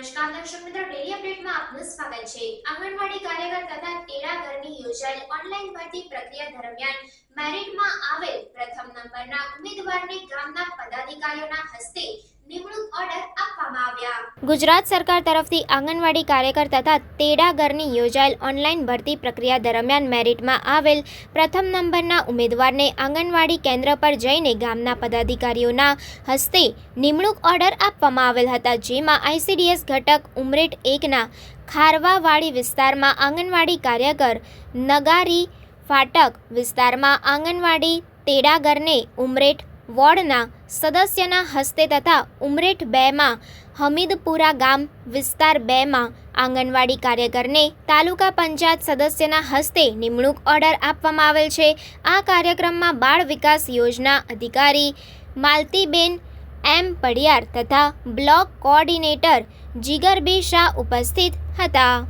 નમસ્કાર દર્શક મિત્રો ડેલી અપડેટમાં આપનું સ્વાગત છે. આંગણવાડી કાર્યકર તથા તેડાગરની યોજાયેલ ઓનલાઈન ભરતી પ્રક્રિયા દરમિયાન મેરિટમાં આવેલ પ્રથમ નંબરના ઉમેદવારને ગામના પદાધિકારીઓના હસ્તે નિમણૂક ઓર્ડર આપવામાં આવ્યા ગુજરાત સરકાર તરફથી આંગણવાડી કાર્યકર તથા તેડાગરની યોજાયેલ ઓનલાઈન ભરતી પ્રક્રિયા દરમિયાન મેરિટમાં આવેલ પ્રથમ નંબરના ઉમેદવારને આંગણવાડી કેન્દ્ર પર જઈને ગામના પદાધિકારીઓના હસ્તે નિમણૂક ઓર્ડર આપવામાં આવેલ હતા, જેમાં આઈસીડીએસ ઘટક ઉમરેટ એકના ખારવાવાડી વિસ્તારમાં આંગણવાડી કાર્યકર નગારી ફાટક વિસ્તારમાં આંગણવાડી તેડાગરને ઉમરેઠ વોર્ડના સદસ્યના હસ્તે તથા ઉમરેઠ બેમાં હમીદપુરા ગામ વિસ્તાર બેમાં આંગણવાડી કાર્યકરને તાલુકા પંચાયત સદસ્યના હસ્તે નિમણૂક ઓર્ડર આપવામાં આવેલ છે. આ કાર્યક્રમમાં બાળ વિકાસ યોજના અધિકારી માલતીબેન એમ પડિયાર તથા બ્લોક કોઓર્ડિનેટર જીગરબી શાહ ઉપસ્થિત હતા.